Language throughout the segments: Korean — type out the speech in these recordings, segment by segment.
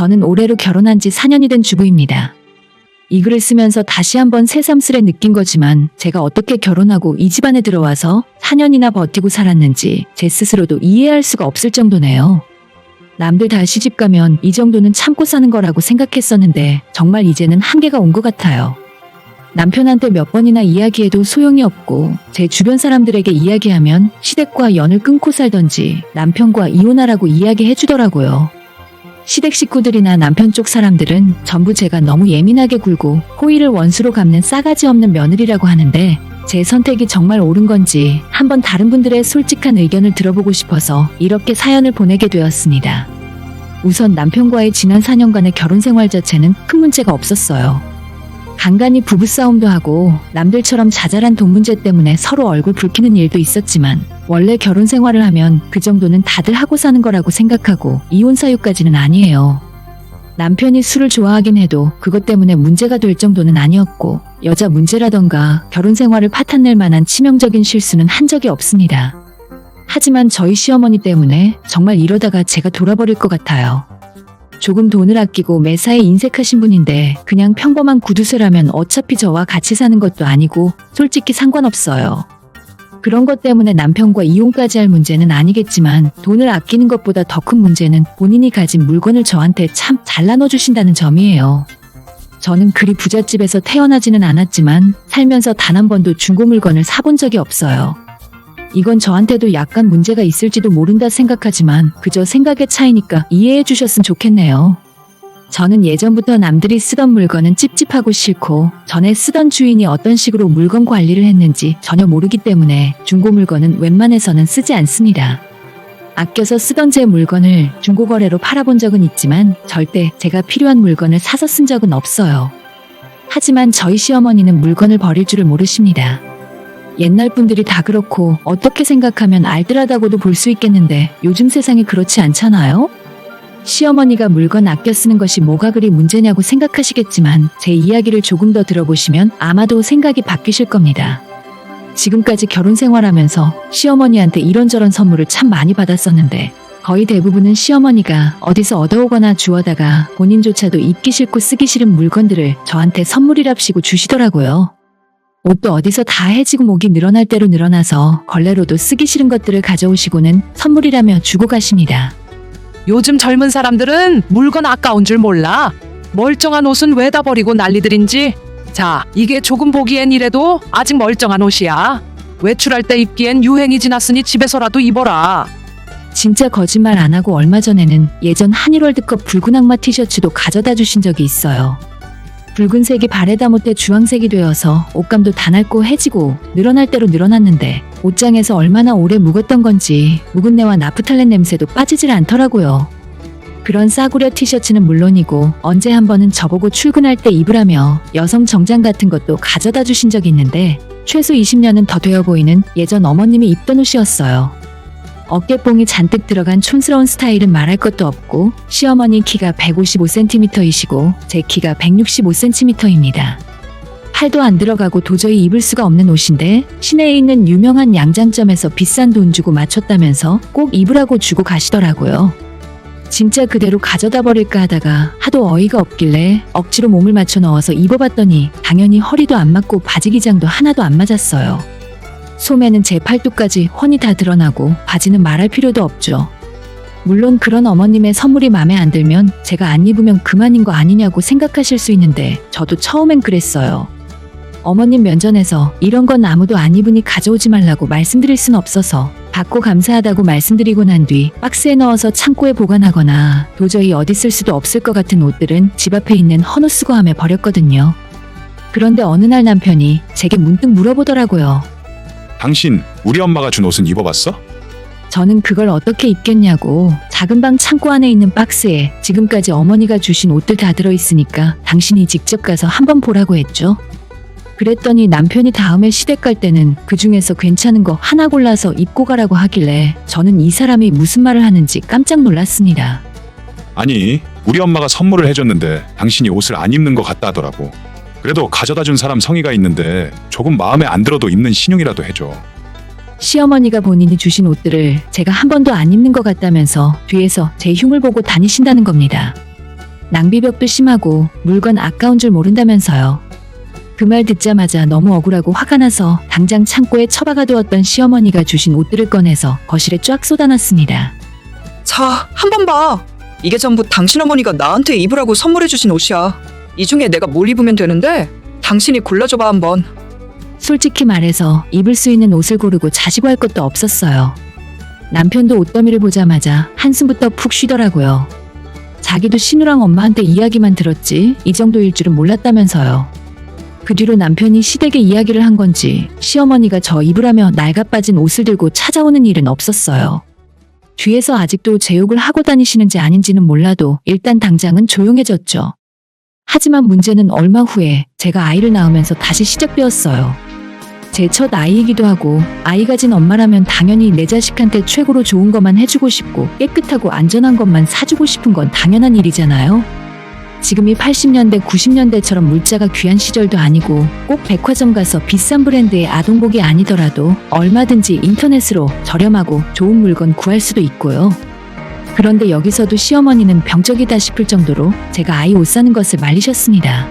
저는 올해로 결혼한 지 4년이 된 주부입니다. 이 글을 쓰면서 다시 한번 새삼스레 느낀 거지만 제가 어떻게 결혼하고 이 집안에 들어와서 4년이나 버티고 살았는지 제 스스로도 이해할 수가 없을 정도네요. 남들 다 시집 가면 이 정도는 참고 사는 거라고 생각했었는데 정말 이제는 한계가 온 것 같아요. 남편한테 몇 번이나 이야기해도 소용이 없고 제 주변 사람들에게 이야기하면 시댁과 연을 끊고 살던지 남편과 이혼하라고 이야기해 주더라고요. 시댁 식구들이나 남편 쪽 사람들은 전부 제가 너무 예민하게 굴고 호의를 원수로 갚는 싸가지 없는 며느리라고 하는데 제 선택이 정말 옳은 건지 한번 다른 분들의 솔직한 의견을 들어보고 싶어서 이렇게 사연을 보내게 되었습니다. 우선 남편과의 지난 4년간의 결혼 생활 자체는 큰 문제가 없었어요. 간간히 부부싸움도 하고 남들처럼 자잘한 돈 문제 때문에 서로 얼굴 붉히는 일도 있었지만 원래 결혼 생활을 하면 그 정도는 다들 하고 사는 거라고 생각하고 이혼 사유까지는 아니에요. 남편이 술을 좋아하긴 해도 그것 때문에 문제가 될 정도는 아니었고 여자 문제라던가 결혼 생활을 파탄낼 만한 치명적인 실수는 한 적이 없습니다. 하지만 저희 시어머니 때문에 정말 이러다가 제가 돌아버릴 것 같아요. 조금 돈을 아끼고 매사에 인색하신 분인데 그냥 평범한 구두쇠라면 어차피 저와 같이 사는 것도 아니고 솔직히 상관없어요. 그런 것 때문에 남편과 이혼까지 할 문제는 아니겠지만 돈을 아끼는 것보다 더 큰 문제는 본인이 가진 물건을 저한테 참 잘 나눠주신다는 점이에요. 저는 그리 부잣집에서 태어나지는 않았지만 살면서 단 한 번도 중고 물건을 사본 적이 없어요. 이건 저한테도 약간 문제가 있을지도 모른다 생각하지만 그저 생각의 차이니까 이해해 주셨으면 좋겠네요. 저는 예전부터 남들이 쓰던 물건은 찝찝하고 싫고 전에 쓰던 주인이 어떤 식으로 물건 관리를 했는지 전혀 모르기 때문에 중고 물건은 웬만해서는 쓰지 않습니다. 아껴서 쓰던 제 물건을 중고 거래로 팔아본 적은 있지만 절대 제가 필요한 물건을 사서 쓴 적은 없어요. 하지만 저희 시어머니는 물건을 버릴 줄을 모르십니다. 옛날 분들이 다 그렇고 어떻게 생각하면 알뜰하다고도 볼 수 있겠는데 요즘 세상이 그렇지 않잖아요? 시어머니가 물건 아껴 쓰는 것이 뭐가 그리 문제냐고 생각하시겠지만 제 이야기를 조금 더 들어보시면 아마도 생각이 바뀌실 겁니다. 지금까지 결혼 생활하면서 시어머니한테 이런저런 선물을 참 많이 받았었는데 거의 대부분은 시어머니가 어디서 얻어오거나 주워다가 본인조차도 입기 싫고 쓰기 싫은 물건들을 저한테 선물이랍시고 주시더라고요. 옷도 어디서 다 해지고 목이 늘어날 대로 늘어나서 걸레로도 쓰기 싫은 것들을 가져오시고는 선물이라며 주고 가십니다. 요즘 젊은 사람들은 물건 아까운 줄 몰라. 멀쩡한 옷은 왜 다 버리고 난리들인지. 자, 이게 조금 보기엔 이래도 아직 멀쩡한 옷이야. 외출할 때 입기엔 유행이 지났으니 집에서라도 입어라. 진짜 거짓말 안 하고 얼마 전에는 예전 한일월드컵 붉은 악마 티셔츠도 가져다 주신 적이 있어요. 붉은색이 바래다 못해 주황색이 되어서 옷감도 다 낡고 해지고 늘어날 대로 늘어났는데 옷장에서 얼마나 오래 묵었던 건지 묵은내와 나프탈렌 냄새도 빠지질 않더라고요. 그런 싸구려 티셔츠는 물론이고 언제 한 번은 저보고 출근할 때 입으라며 여성 정장 같은 것도 가져다 주신 적이 있는데 최소 20년은 더 되어 보이는 예전 어머님이 입던 옷이었어요. 어깨뽕이 잔뜩 들어간 촌스러운 스타일은 말할 것도 없고 시어머니 키가 155cm이시고 제 키가 165cm입니다. 팔도 안 들어가고 도저히 입을 수가 없는 옷인데 시내에 있는 유명한 양장점에서 비싼 돈 주고 맞췄다면서 꼭 입으라고 주고 가시더라고요. 진짜 그대로 가져다 버릴까 하다가 하도 어이가 없길래 억지로 몸을 맞춰 넣어서 입어봤더니 당연히 허리도 안 맞고 바지 기장도 하나도 안 맞았어요. 소매는 제 팔뚝까지 훤히 다 드러나고 바지는 말할 필요도 없죠. 물론 그런 어머님의 선물이 마음에 안 들면 제가 안 입으면 그만인 거 아니냐고 생각하실 수 있는데 저도 처음엔 그랬어요. 어머님 면전에서 이런 건 아무도 안 입으니 가져오지 말라고 말씀드릴 순 없어서 받고 감사하다고 말씀드리고 난 뒤 박스에 넣어서 창고에 보관하거나 도저히 어디 쓸 수도 없을 것 같은 옷들은 집 앞에 있는 헌옷 수거함에 버렸거든요. 그런데 어느 날 남편이 제게 문득 물어보더라고요. 당신 우리 엄마가 준 옷은 입어봤어? 저는 그걸 어떻게 입겠냐고 작은 방 창고 안에 있는 박스에 지금까지 어머니가 주신 옷들 다 들어있으니까 당신이 직접 가서 한번 보라고 했죠. 그랬더니 남편이 다음에 시댁 갈 때는 그 중에서 괜찮은 거 하나 골라서 입고 가라고 하길래 저는 이 사람이 무슨 말을 하는지 깜짝 놀랐습니다. 아니 우리 엄마가 선물을 해줬는데 당신이 옷을 안 입는 것 같다 하더라고. 그래도 가져다 준 사람 성의가 있는데 조금 마음에 안 들어도 입는 신용이라도 해줘. 시어머니가 본인이 주신 옷들을 제가 한 번도 안 입는 것 같다면서 뒤에서 제 흉을 보고 다니신다는 겁니다. 낭비벽도 심하고 물건 아까운 줄 모른다면서요. 그 말 듣자마자 너무 억울하고 화가 나서 당장 창고에 처박아 두었던 시어머니가 주신 옷들을 꺼내서 거실에 쫙 쏟아놨습니다. 자, 한 번 봐. 이게 전부 당신 어머니가 나한테 입으라고 선물해 주신 옷이야. 이 중에 내가 뭘 입으면 되는데 당신이 골라줘봐 한번. 솔직히 말해서 입을 수 있는 옷을 고르고 자시고 할 것도 없었어요. 남편도 옷더미를 보자마자 한숨부터 푹 쉬더라고요. 자기도 신우랑 엄마한테 이야기만 들었지 이 정도일 줄은 몰랐다면서요. 그 뒤로 남편이 시댁에 이야기를 한 건지 시어머니가 저 입으라며 낡아빠진 옷을 들고 찾아오는 일은 없었어요. 뒤에서 아직도 제 욕을 하고 다니시는지 아닌지는 몰라도 일단 당장은 조용해졌죠. 하지만 문제는 얼마 후에 제가 아이를 낳으면서 다시 시작되었어요. 제 첫 아이이기도 하고 아이 가 진 엄마라면 당연히 내 자식한테 최고로 좋은 것만 해주고 싶고 깨끗하고 안전한 것만 사주고 싶은 건 당연한 일이잖아요. 지금이 80년대, 90년대처럼 물자가 귀한 시절도 아니고 꼭 백화점 가서 비싼 브랜드의 아동복이 아니더라도 얼마든지 인터넷으로 저렴하고 좋은 물건 구할 수도 있고요. 그런데 여기서도 시어머니는 병적이다 싶을 정도로 제가 아이 옷 사는 것을 말리셨습니다.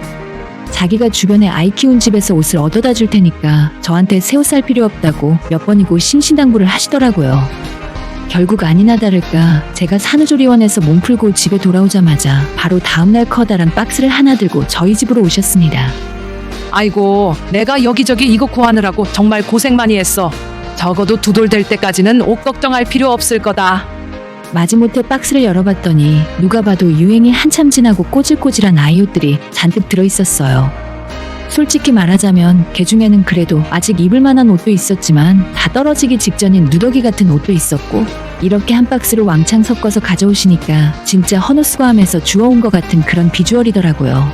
자기가 주변에 아이 키운 집에서 옷을 얻어다 줄 테니까 저한테 새 옷 살 필요 없다고 몇 번이고 신신당부를 하시더라고요. 결국 아니나 다를까 제가 산후조리원에서 몸 풀고 집에 돌아오자마자 바로 다음날 커다란 박스를 하나 들고 저희 집으로 오셨습니다. 아이고, 내가 여기저기 이거 구하느라고 정말 고생 많이 했어. 적어도 두 돌 될 때까지는 옷 걱정할 필요 없을 거다. 마지못해 박스를 열어봤더니 누가 봐도 유행이 한참 지나고 꼬질꼬질한 아이 옷들이 잔뜩 들어있었어요. 솔직히 말하자면 개 중에는 그래도 아직 입을 만한 옷도 있었지만 다 떨어지기 직전인 누더기 같은 옷도 있었고 이렇게 한 박스로 왕창 섞어서 가져오시니까 진짜 헌옷수거함에서 주워온 것 같은 그런 비주얼이더라고요.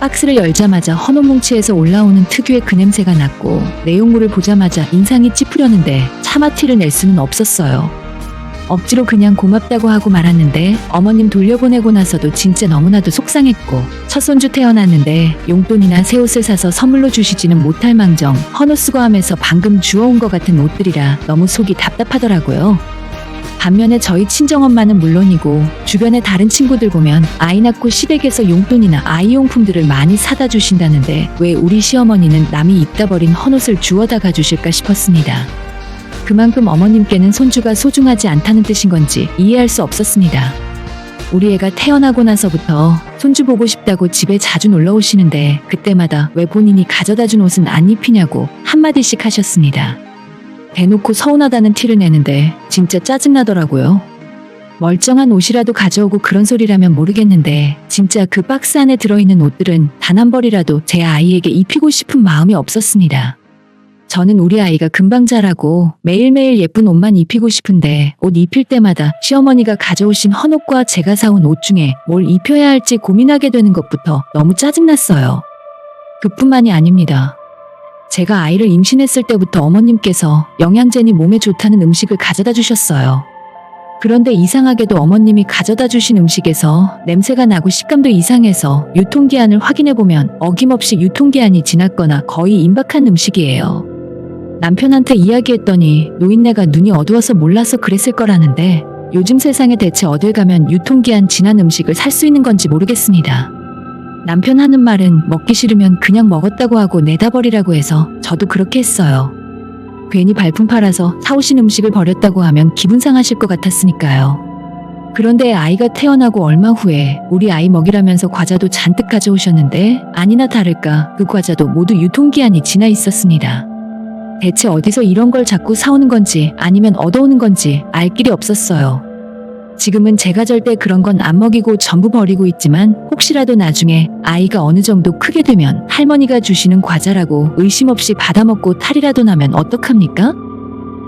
박스를 열자마자 헌옷 뭉치에서 올라오는 특유의 그 냄새가 났고 내용물을 보자마자 인상이 찌푸렸는데 차마 티를 낼 수는 없었어요. 억지로 그냥 고맙다고 하고 말았는데 어머님 돌려보내고 나서도 진짜 너무나도 속상했고 첫 손주 태어났는데 용돈이나 새 옷을 사서 선물로 주시지는 못할 망정 헌옷 수거함에서 방금 주워온 것 같은 옷들이라 너무 속이 답답하더라고요. 반면에 저희 친정엄마는 물론이고 주변의 다른 친구들 보면 아이 낳고 시댁에서 용돈이나 아이용품들을 많이 사다 주신다는데 왜 우리 시어머니는 남이 입다 버린 헌옷을 주워다 가 주실까 싶었습니다. 그만큼 어머님께는 손주가 소중하지 않다는 뜻인 건지 이해할 수 없었습니다. 우리 애가 태어나고 나서부터 손주 보고 싶다고 집에 자주 놀러 오시는데 그때마다 왜 본인이 가져다 준 옷은 안 입히냐고 한마디씩 하셨습니다. 대놓고 서운하다는 티를 내는데 진짜 짜증나더라고요. 멀쩡한 옷이라도 가져오고 그런 소리라면 모르겠는데 진짜 그 박스 안에 들어있는 옷들은 단 한 벌이라도 제 아이에게 입히고 싶은 마음이 없었습니다. 저는 우리 아이가 금방 자라고 매일매일 예쁜 옷만 입히고 싶은데 옷 입힐 때마다 시어머니가 가져오신 헌옷과 제가 사온 옷 중에 뭘 입혀야 할지 고민하게 되는 것부터 너무 짜증났어요. 그뿐만이 아닙니다. 제가 아이를 임신했을 때부터 어머님께서 영양제니 몸에 좋다는 음식을 가져다 주셨어요. 그런데 이상하게도 어머님이 가져다 주신 음식에서 냄새가 나고 식감도 이상해서 유통기한을 확인해보면 어김없이 유통기한이 지났거나 거의 임박한 음식이에요. 남편한테 이야기했더니 노인네가 눈이 어두워서 몰라서 그랬을 거라는데 요즘 세상에 대체 어딜 가면 유통기한 지난 음식을 살 수 있는 건지 모르겠습니다. 남편 하는 말은 먹기 싫으면 그냥 먹었다고 하고 내다 버리라고 해서 저도 그렇게 했어요. 괜히 발품 팔아서 사오신 음식을 버렸다고 하면 기분 상하실 것 같았으니까요. 그런데 아이가 태어나고 얼마 후에 우리 아이 먹이라면서 과자도 잔뜩 가져오셨는데 아니나 다를까 그 과자도 모두 유통기한이 지나 있었습니다. 대체 어디서 이런 걸 자꾸 사오는 건지 아니면 얻어오는 건지 알 길이 없었어요. 지금은 제가 절대 그런 건 안 먹이고 전부 버리고 있지만 혹시라도 나중에 아이가 어느 정도 크게 되면 할머니가 주시는 과자라고 의심 없이 받아먹고 탈이라도 나면 어떡합니까?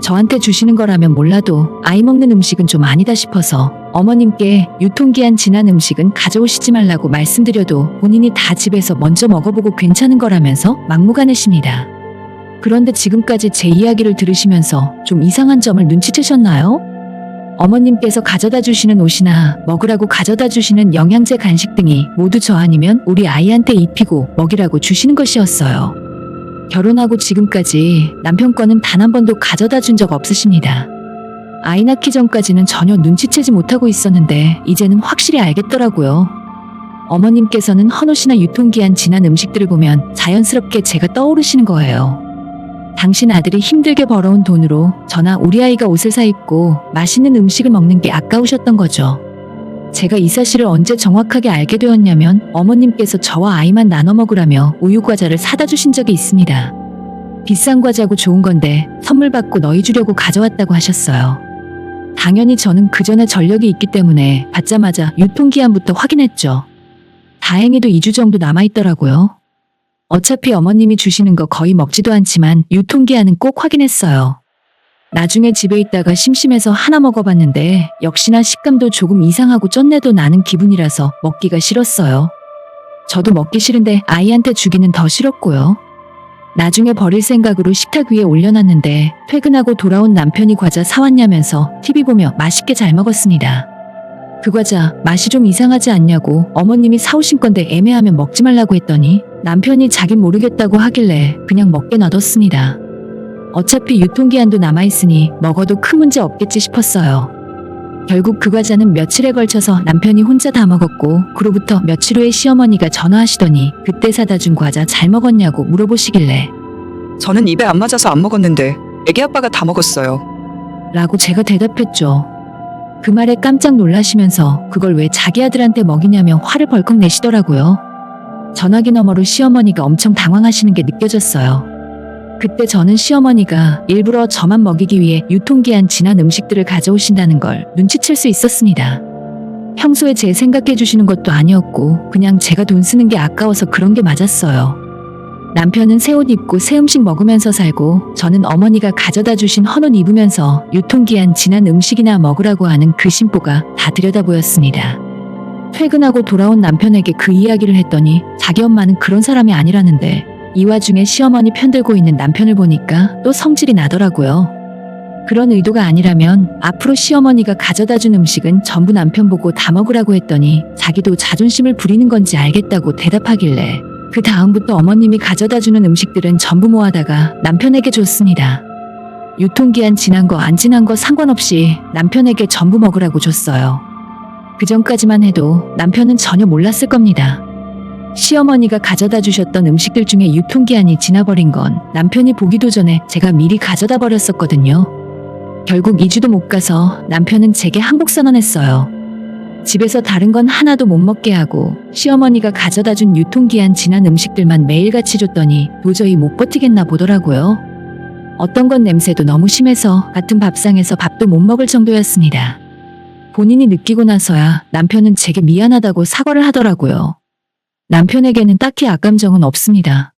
저한테 주시는 거라면 몰라도 아이 먹는 음식은 좀 아니다 싶어서 어머님께 유통기한 지난 음식은 가져오시지 말라고 말씀드려도 본인이 다 집에서 먼저 먹어보고 괜찮은 거라면서 막무가내십니다. 그런데 지금까지 제 이야기를 들으시면서 좀 이상한 점을 눈치채셨나요? 어머님께서 가져다 주시는 옷이나 먹으라고 가져다 주시는 영양제 간식 등이 모두 저 아니면 우리 아이한테 입히고 먹이라고 주시는 것이었어요. 결혼하고 지금까지 남편 거는 단 한 번도 가져다 준 적 없으십니다. 아이 낳기 전까지는 전혀 눈치채지 못하고 있었는데 이제는 확실히 알겠더라고요. 어머님께서는 헌호 씨나 유통기한 지난 음식들을 보면 자연스럽게 제가 떠오르시는 거예요. 당신 아들이 힘들게 벌어온 돈으로 저나 우리 아이가 옷을 사 입고 맛있는 음식을 먹는 게 아까우셨던 거죠. 제가 이 사실을 언제 정확하게 알게 되었냐면 어머님께서 저와 아이만 나눠 먹으라며 우유 과자를 사다 주신 적이 있습니다. 비싼 과자고 좋은 건데 선물 받고 너희 주려고 가져왔다고 하셨어요. 당연히 저는 그 전에 전력이 있기 때문에 받자마자 유통기한부터 확인했죠. 다행히도 2주 정도 남아있더라고요. 어차피 어머님이 주시는 거 거의 먹지도 않지만 유통기한은 꼭 확인했어요. 나중에 집에 있다가 심심해서 하나 먹어봤는데 역시나 식감도 조금 이상하고 쩐내도 나는 기분이라서 먹기가 싫었어요. 저도 먹기 싫은데 아이한테 주기는 더 싫었고요. 나중에 버릴 생각으로 식탁 위에 올려놨는데 퇴근하고 돌아온 남편이 과자 사왔냐면서 TV 보며 맛있게 잘 먹었습니다. 그 과자 맛이 좀 이상하지 않냐고 어머님이 사오신 건데 애매하면 먹지 말라고 했더니 남편이 자긴 모르겠다고 하길래 그냥 먹게 놔뒀습니다. 어차피 유통기한도 남아있으니 먹어도 큰 문제 없겠지 싶었어요. 결국 그 과자는 며칠에 걸쳐서 남편이 혼자 다 먹었고 그로부터 며칠 후에 시어머니가 전화하시더니 그때 사다 준 과자 잘 먹었냐고 물어보시길래 저는 입에 안 맞아서 안 먹었는데 애기 아빠가 다 먹었어요. 라고 제가 대답했죠. 그 말에 깜짝 놀라시면서 그걸 왜 자기 아들한테 먹이냐며 화를 벌컥 내시더라고요. 전화기 너머로 시어머니가 엄청 당황하시는 게 느껴졌어요. 그때 저는 시어머니가 일부러 저만 먹이기 위해 유통기한 지난 음식들을 가져오신다는 걸 눈치챌 수 있었습니다. 평소에 제 생각해 주시는 것도 아니었고 그냥 제가 돈 쓰는 게 아까워서 그런 게 맞았어요. 남편은 새 옷 입고 새 음식 먹으면서 살고 저는 어머니가 가져다 주신 헌옷 입으면서 유통기한 지난 음식이나 먹으라고 하는 그 심보가 다 들여다 보였습니다. 퇴근하고 돌아온 남편에게 그 이야기를 했더니 자기 엄마는 그런 사람이 아니라는데 이 와중에 시어머니 편들고 있는 남편을 보니까 또 성질이 나더라고요. 그런 의도가 아니라면 앞으로 시어머니가 가져다 준 음식은 전부 남편 보고 다 먹으라고 했더니 자기도 자존심을 부리는 건지 알겠다고 대답하길래 그 다음부터 어머님이 가져다 주는 음식들은 전부 모아다가 남편에게 줬습니다. 유통기한 지난 거 안 지난 거 상관없이 남편에게 전부 먹으라고 줬어요. 그 전까지만 해도 남편은 전혀 몰랐을 겁니다. 시어머니가 가져다 주셨던 음식들 중에 유통기한이 지나버린 건 남편이 보기도 전에 제가 미리 가져다 버렸었거든요. 결국 2주도 못 가서 남편은 제게 항복 선언했어요. 집에서 다른 건 하나도 못 먹게 하고 시어머니가 가져다 준 유통기한 지난 음식들만 매일같이 줬더니 도저히 못 버티겠나 보더라고요. 어떤 건 냄새도 너무 심해서 같은 밥상에서 밥도 못 먹을 정도였습니다. 본인이 느끼고 나서야 남편은 제게 미안하다고 사과를 하더라고요. 남편에게는 딱히 악감정은 없습니다.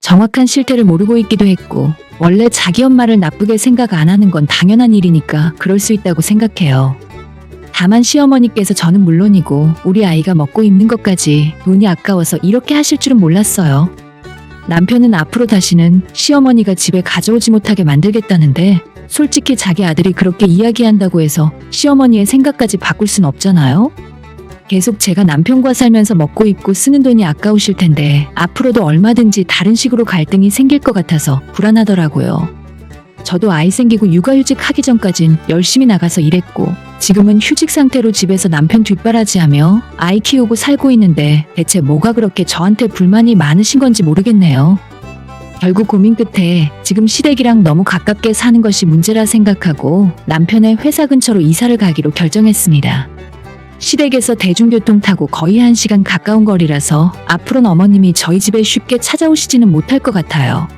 정확한 실태를 모르고 있기도 했고, 원래 자기 엄마를 나쁘게 생각 안 하는 건 당연한 일이니까 그럴 수 있다고 생각해요. 다만 시어머니께서 저는 물론이고 우리 아이가 먹고 입는 것까지 돈이 아까워서 이렇게 하실 줄은 몰랐어요. 남편은 앞으로 다시는 시어머니가 집에 가져오지 못하게 만들겠다는데 솔직히 자기 아들이 그렇게 이야기한다고 해서 시어머니의 생각까지 바꿀 순 없잖아요? 계속 제가 남편과 살면서 먹고 입고 쓰는 돈이 아까우실 텐데 앞으로도 얼마든지 다른 식으로 갈등이 생길 것 같아서 불안하더라고요. 저도 아이 생기고 육아휴직 하기 전까진 열심히 나가서 일했고 지금은 휴직 상태로 집에서 남편 뒷바라지하며 아이 키우고 살고 있는데 대체 뭐가 그렇게 저한테 불만이 많으신 건지 모르겠네요. 결국 고민 끝에 지금 시댁이랑 너무 가깝게 사는 것이 문제라 생각하고 남편의 회사 근처로 이사를 가기로 결정했습니다. 시댁에서 대중교통 타고 거의 한시간 가까운 거리라서 앞으로는 어머님이 저희 집에 쉽게 찾아오시지는 못할 것 같아요.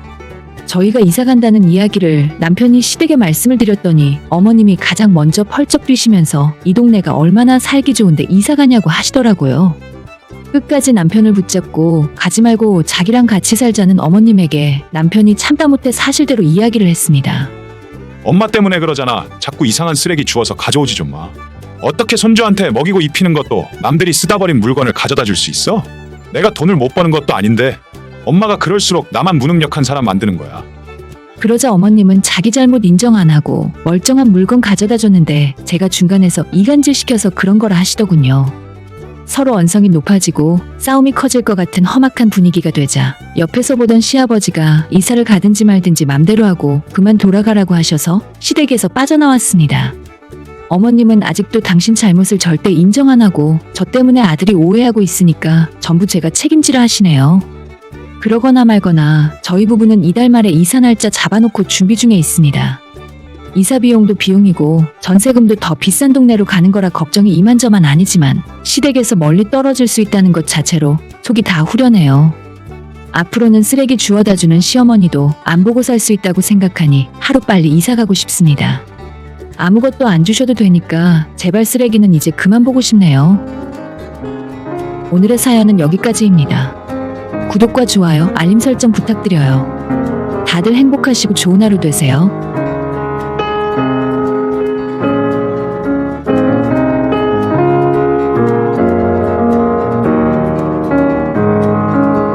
저희가 이사 간다는 이야기를 남편이 시댁에 말씀을 드렸더니 어머님이 가장 먼저 펄쩍 뛰시면서 이 동네가 얼마나 살기 좋은데 이사 가냐고 하시더라고요. 끝까지 남편을 붙잡고 가지 말고 자기랑 같이 살자는 어머님에게 남편이 참다 못해 사실대로 이야기를 했습니다. 엄마 때문에 그러잖아. 자꾸 이상한 쓰레기 주워서 가져오지 좀 마. 어떻게 손주한테 먹이고 입히는 것도 남들이 쓰다 버린 물건을 가져다 줄 수 있어? 내가 돈을 못 버는 것도 아닌데 엄마가 그럴수록 나만 무능력한 사람 만드는 거야. 그러자 어머님은 자기 잘못 인정 안 하고 멀쩡한 물건 가져다 줬는데 제가 중간에서 이간질 시켜서 그런 거라 하시더군요. 서로 언성이 높아지고 싸움이 커질 것 같은 험악한 분위기가 되자 옆에서 보던 시아버지가 이사를 가든지 말든지 맘대로 하고 그만 돌아가라고 하셔서 시댁에서 빠져나왔습니다. 어머님은 아직도 당신 잘못을 절대 인정 안 하고 저 때문에 아들이 오해하고 있으니까 전부 제가 책임지라 하시네요. 그러거나 말거나 저희 부부는 이달 말에 이사 날짜 잡아놓고 준비 중에 있습니다. 이사 비용도 비용이고 전세금도 더 비싼 동네로 가는 거라 걱정이 이만저만 아니지만 시댁에서 멀리 떨어질 수 있다는 것 자체로 속이 다 후련해요. 앞으로는 쓰레기 주워다 주는 시어머니도 안 보고 살 수 있다고 생각하니 하루빨리 이사 가고 싶습니다. 아무것도 안 주셔도 되니까 제발 쓰레기는 이제 그만 보고 싶네요. 오늘의 사연은 여기까지입니다. 구독과 좋아요, 알림 설정 부탁드려요. 다들 행복하시고 좋은 하루 되세요.